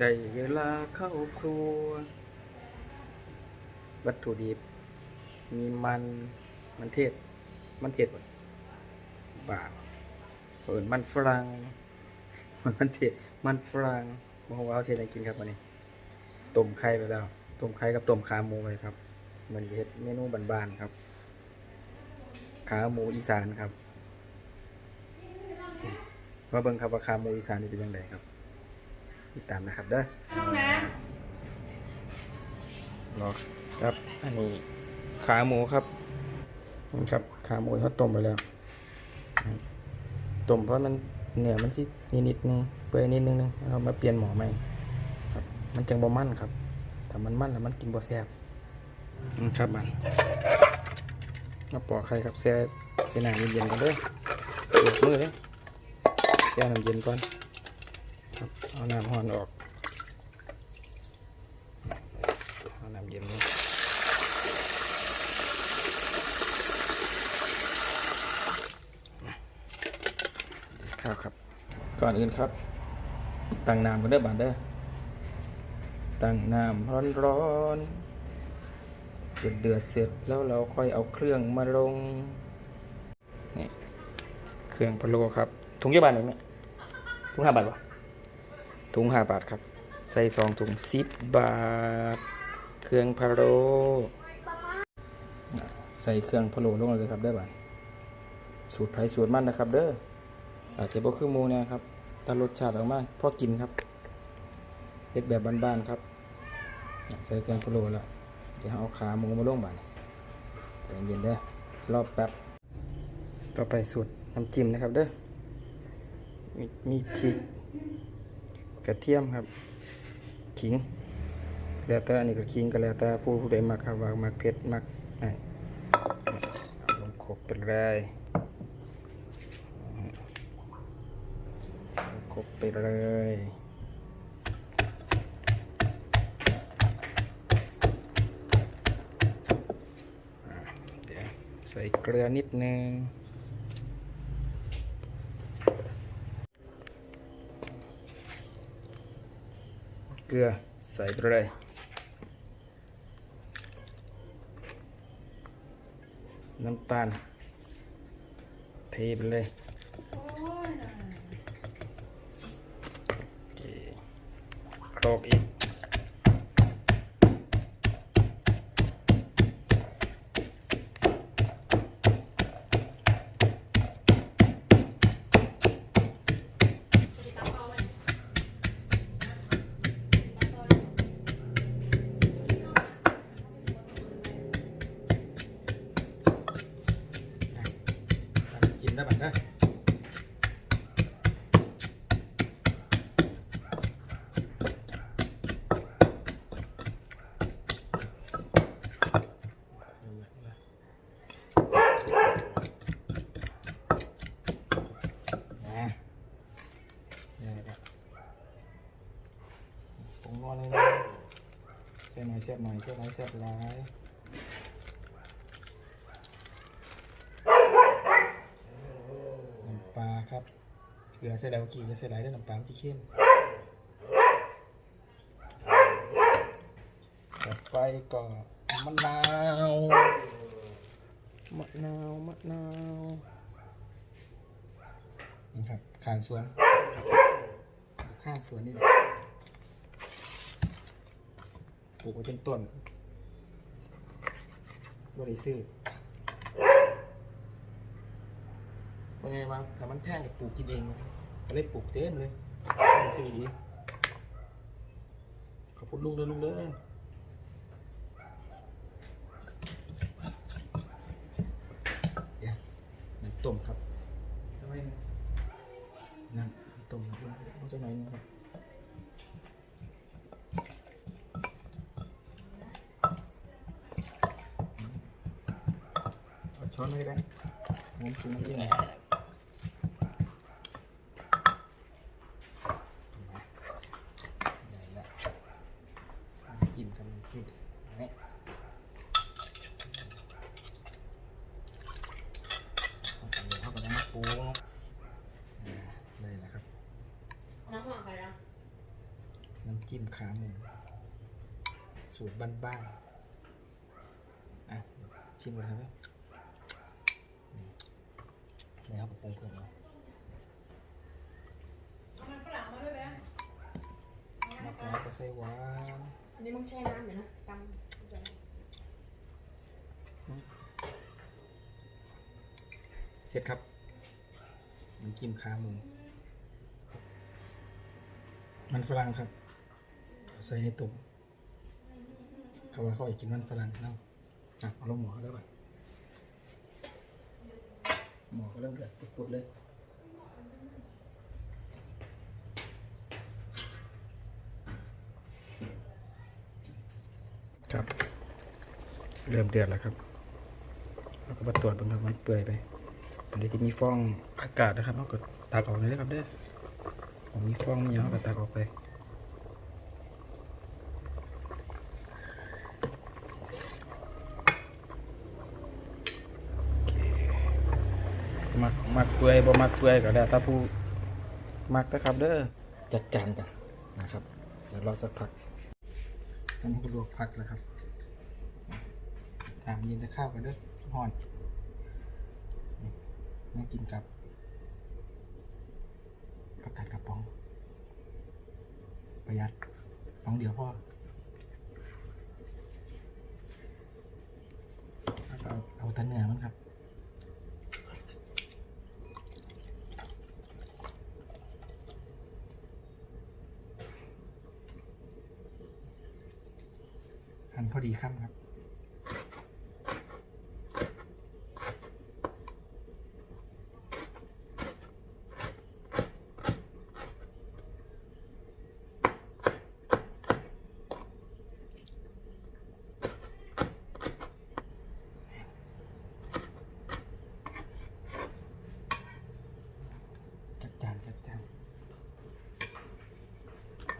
ได้เวลาเข้าครัว วัตถุดิบ มีมัน มันเทศ มันเทศบาทเอินมันฝรั่งมันเทศ มันฝรั่งมองว่าเขาเทศให้กินครับวันนี้ ต้มไข่ไปแล้ว ต้มไข่กับต้มขาหมูไปครับ มันเฮ็ดเมนูบานๆครับ ขาหมูอีสานครับมาเบิ่งครับว่าขาหมูอีสานนี่เป็นยังไงครับ ติดตามนะครับเด้อห้องน้รอครับอันนี้ขาหมูครับนี่ครับขาหมูเขาต้มไปแล้วครับต้มเพราะมันเนื้อมันสินิดนิดๆนึงเปื่อยนิดนึงนึงเรามาเปลี่ยนหมอใหม่ครับ มันจังบ่มันครับถ้ามันมันแล้วมันกินบ่แซ่บนี่ครับมันมาปอกไข่ครับแช่แช่น้ำเย็นๆกันเด้อปวดมือเลยแช่น้ำเย็นก่อน ครับเอาน้ำร้อนออกเอาน้ำเย็นลงข้าวครับ ก่อนอื่นครับ ตั้งน้ำกันเด้อบาดเด้อตั้งน้ำร้อนร้อนเดือดเดือดเสร็จแล้วเราค่อยเอาเครื่องมาลงนี่เครื่องพะโล้ครับถุงยี่บาทไหนเนี่ยถุงห้าบาทวะ ถุงห้าบาทครับ ใส่สองถุงสิบบาท เครื่องพะโล้ใส่เครื่องพะโล้ลงเลยครับได้อบาทสูตรไผ่สูตรมันนะครับ เด้ออาจจะบ่คือมูเนี่ยครับแต่รสชาติออกมาพอกินครับเฮ็ดแบบบ้านๆครับ ใส่เครื่องพะโล้แล้วเดี๋ยวเอาขาหมูมาลงบาดนี้ใจเย็นเด้อรอบแป๊บต่อไปสูตรน้ำจิ้มนะครับเด้อมีมีพริก กระเทียมครับ ขิงแล้วแต่อันนี้ก็ขิงก็แล้วแต่ผู้ผู้ใดมักครับว่ามักเผ็ดมักไอ้เอาลงขลกไปเลยโขลกไปเลยเดี๋ยวใส่เกลือนิดนึง ลือใส่ไปเลยน้ำตาลเทไปเลยโอเคโครกอีก กินได้บัดนะนะนี่ครับผมงอนเลยนะ เสียบหน่อยเสียบหน่อยเสียบหลายเสียบหลายน้ำปลาครับเกลือใส่แล้วกี่จะใส่หลายได้น้ำปลาจะเข้มต่อไปก็มะนาวมะนาวมะนาวนี่ครับข้างสวนข้างสวนนี่แหละ ปลูกไว้เป็นต้นบริซื้อเป็นไงบ้างแต่มันแพงกับปลูกกินเองนะครับก็เลยปลูกเต็มเลยมันสีดีขอบคุณลุงเด้อลุงเด้อเดี๋ยวน้ำต้มครับทำไมน้ำต้มครับเอาจะหน่อยนึงครับเอาช้อน ไม่ได้ผมกินที่ไหนจิ้มกันจิ้มนี่เข้าไปน้ำปูเลยนะครับ น้ำหอมใครอะน้ำจิ้มขาหมูสูตรบ้านๆอะชิมก่อนครับนี่ครับปรุงเพิ่มเอา เอามันฝรั่งมาด้วยไหม มะพร้าวก็ใส่หวานอันนี้มึงแช่น้ำเดี๋ยวนะตำเสร็จครับน้ำจิ้มขาหมูมันฝรั่งครับเอาใส่ในตุ่มเขาว่าเขาอยากกินมันฝรั่งเนาะอะเอาลงหม้อแล้วป่ะหม้อก็เริ่มเดือดปุดๆเลย ครับ เริ่มเดือดแล้วครับแล้วก็มาตรวจบางทีมันเปื่อยไปอันนี้ที่มีฟองอากาศนะครับเราก็ตักออกเลยนะครับเด้อผมมีฟองนี่เราก็ตักออกไปมักมักเปื่อยบ่มักเปื่อยก็แล้วถ้าผู้มักนะครับเด้อจัดจานกันนะครับ เดี๋ยวรอสักพักอันนี้ก็ลวกผักแล้วครับ ถามเย็นจะข้าวกันด้อห่อนนี่น่ากินกับกับกัดกระป๋อง ประหยัดป๋องเดียวพอเอาเอาตัเนื้อมันครับหั่นพอดีครับครับ จัดจานจัดจาน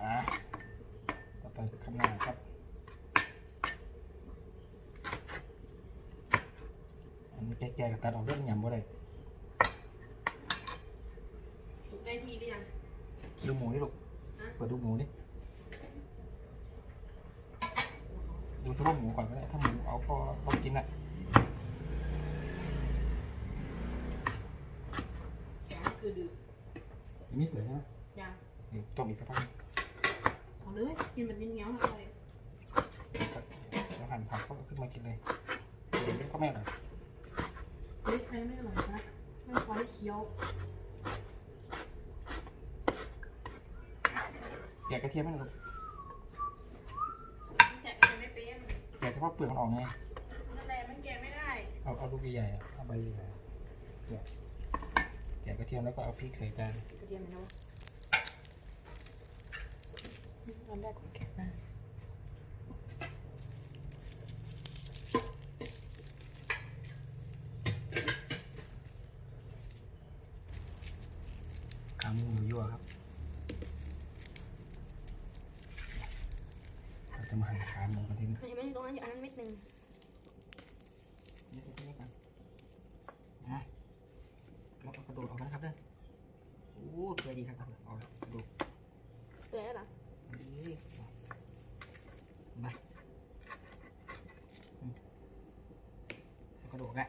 อะต่อไปข้างหน้าครับ อันนี้ แกกับตัดออกเรื่องยำบ่ได้สุกได้ทีหรือยังดูหมูนี่ลูกเปิดดูหมูนี่ดูเฉพาะหมูก่อนก็ได้ถ้าหมูเอาพอพอกินอะแข็งคือดื้อนิดเลยใช่ไหมยังเดี๋ยวต้มอีกสักพักหนึ่งเอาเลยกินแบบนี้เงี้ยวอร่อยแล้วหั่นผักก็ขึ้นมากินเลยเดี๋ยวก็แม่หน่อย เฮ้ยใครไม่อร่อยนะไม่พอได้เคี้ยวแกะกระเทียมให้หน่อยลูกแกะไม่เป็นแกะเฉพาะเปลือกมันออกไงนั่นแหละมันแกะไม่ได้เอาเอาลูกใหญ่ๆอะเอาใบใหญ่ๆเนี่ยแกะกระเทียมแล้วก็เอาพริกใส่จานกระเทียมไหมนะวะตอนแรกผมแกะได้ ขาหมูหมูยั่วครับเรา จะมาหั่นขาหมูกันทีนี้เห็นไหมตรงนั้นอยู่อันนั้นเม็ดหนึ่งนี่ตัวนี้กันนะแล้วก็กระโดดออกนะครับเด้อโอ้เกลือดีครับออกกระโดดเปื่อยแล้วเหรออันนี้มาอืมแล้วกระโดดละ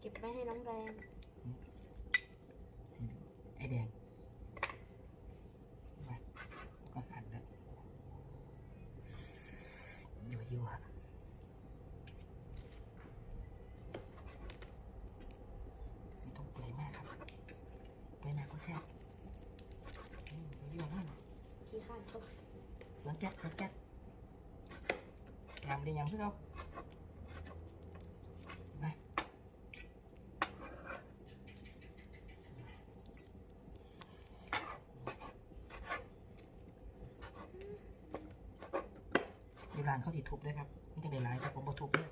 เก็บไว้ให้น้องแรง ไอ้แดงมาแล้วก็หั่นแล้วยั่วยั่วไม่ต้องเปื่อยมากครับเปื่อยมากก็แซ่บอืมยั่วนั่น ขี้ข้านเขา หลังแก๊สหลังแก๊ส ยำได้ยำขึ้นเอาไปดูร้านเขาติดทุบด้วยครับ นี่จะได้หลายแต่ผมบ่ทุบเลย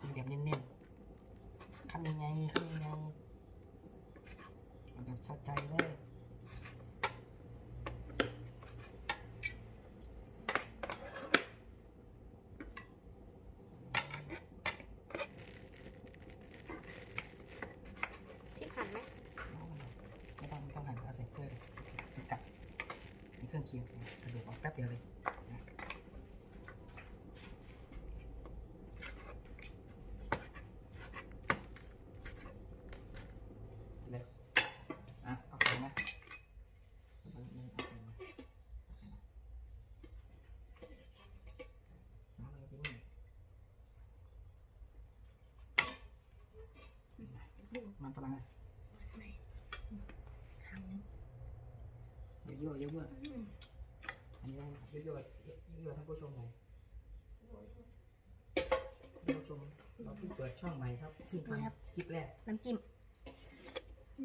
กินแบบเน้นๆคำยังไงคำยังไงเอาแบบสะใจเลย ที่หั่นไหม ไม่ต้องไม่ต้องหั่นเอาใส่เกลือเลยกัด คีบกระดูกออกแป๊บเดียวเลยนะเลยอะเอาไปไหมเอาไปไหมเอาไปไหมเอาไปจริงๆมันฝรั่งอะเยอะๆเยอะๆอันนี้เยอะๆเยอะๆท่านผู้ชมหน่อยท่านผู้ชมเราเพิ่งเปิดช่องใหม่ครับเพิ่งทำคลิปแรก น้ำจิ้ม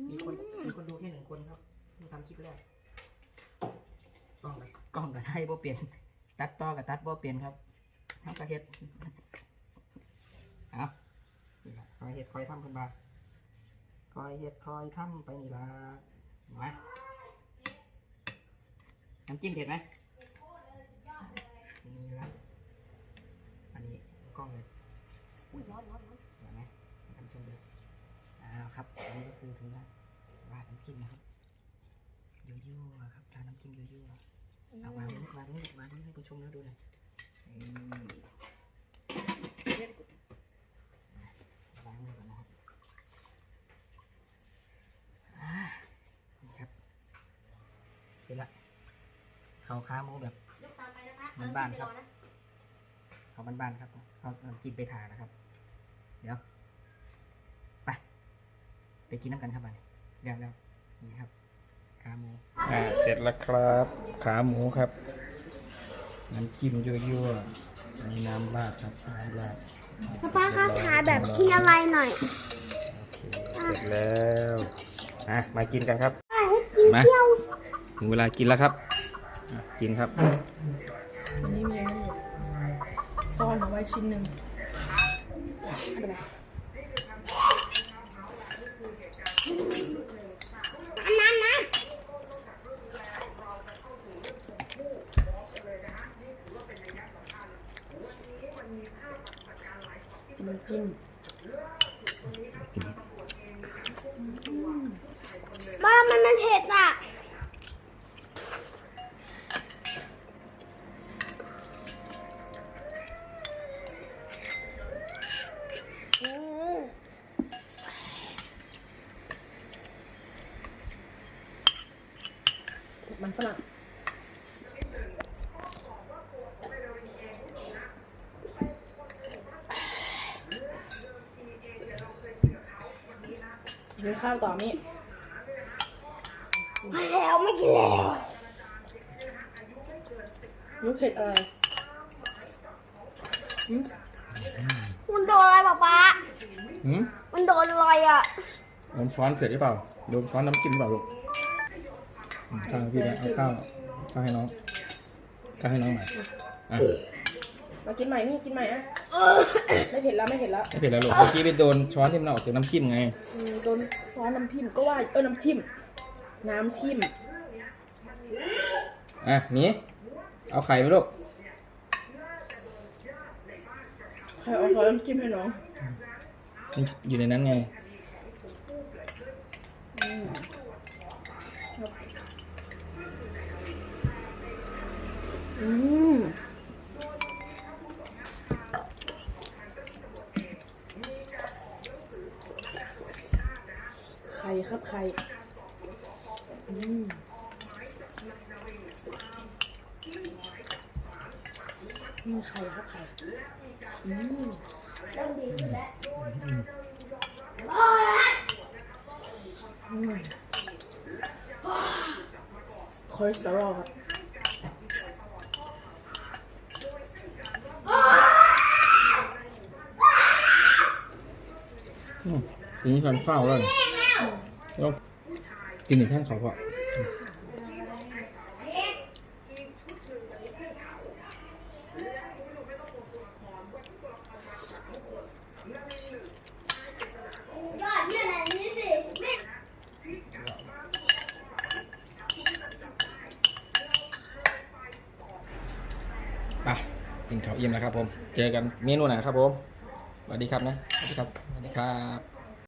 มีคนมีคนดูแค่หนึ่งคนครับเพิ่งทำคลิปแรก กล้องกับกล้องกับไทยบ่เปลี่ยน ตัดต่อกับตัดบ่เปลี่ยนครับทำกระเฮ็ดเอานี่ล่ะคอยเฮ็ดคอยทำคนบาคอยเฮ็ดคอยทำไปนี่ละมาน้ำจิ้มเผ็ดไหม นี่ละอันนี้กล้องเลยอุ้ยร้อนร้อนร้อนเห็นไหมท่านชมดูอ่าครับอันนี้ก็คือถึงแล้วราดน้ำจิ้มนะครับยั่วๆครับราดน้ำจิ้มยั่วๆเอาวางไว้วางไว้วางไว้ให้ผู้ชมแล้วดูหน่อยนี่ล้างมือก่อนนะครับอ่านี่ครับ เสร็จละเขาขาหมูแบบ มไปนะคะมันบ้านครับเขาบ้านๆครับเขาเอากินไปทานนะครับ เดี๋ยว ไป ไปกินน้ำกันครับบัดนี้เดี๋ยวแล้วนี่ครับ ขาหมู อ่า เสร็จแล้วครับ ขาหมูครับ น้ำจิ้มยั่วๆอันนี้น้ำราดครับ น้ำราดป้าคะถ่ายแบบกินอะไรหน่อยโอเคเสร็จแล้วอะมากินกันครับป้าให้กินมาเที่ยวถึงเวลากินแล้วครับอะกินครับ ซ่อนเอาไว้ชิ้นหนึ่งไม่เป็นไร อันนั้นนะ น้ำจิ้ม ป้ามันมันเผ็ดอะ อืม มัน ฝรั่งกินข้าวต่อมี่มาแล้วไม่กินแล้วรู้เผ็ดอะไรอืมมันโดนอะไรป้าป้าหืมมันโดนอะไรอะโดนช้อนเผ็ดหรือเปล่า โดนช้อนน้ำจิ้มหรือเปล่าลูกอืม ข้าวให้พี่นะเอาข้าวข้าวให้น้องข้าวให้น้องหน่อยอะมากินใหม่นี่กินใหม่อะเออไม่เผ็ดแล้วไม่เผ็ดแล้วไม่เผ็ดแล้วลูกเมื่อกี้ไปโดนช้อนที่มันออกจากน้ำจิ้มไงอืมโดนซอสน้ำพิมก็ว่าเออน้ำทิมน้ำทิมอะหนี่เอาไข่ไหมลูกใครเอาซอสน้ำจิ้มให้น้องมันอยู่ในนั้นไง อืม ไข่ครับไข่อืมอืมไข่ครับไข่อืมอืมคอเลสเตอรอลครับ อื มทีนี้ทานข้าวแล้วนี่แล้วกินหนึ่งแท่งเขาพออะไปกินข้าวเยี่ยมแล้วครับผม เจอกันเมนูไหนครับผม สวัสดีครับนะ สวัสดีครับ สวัสดีครับ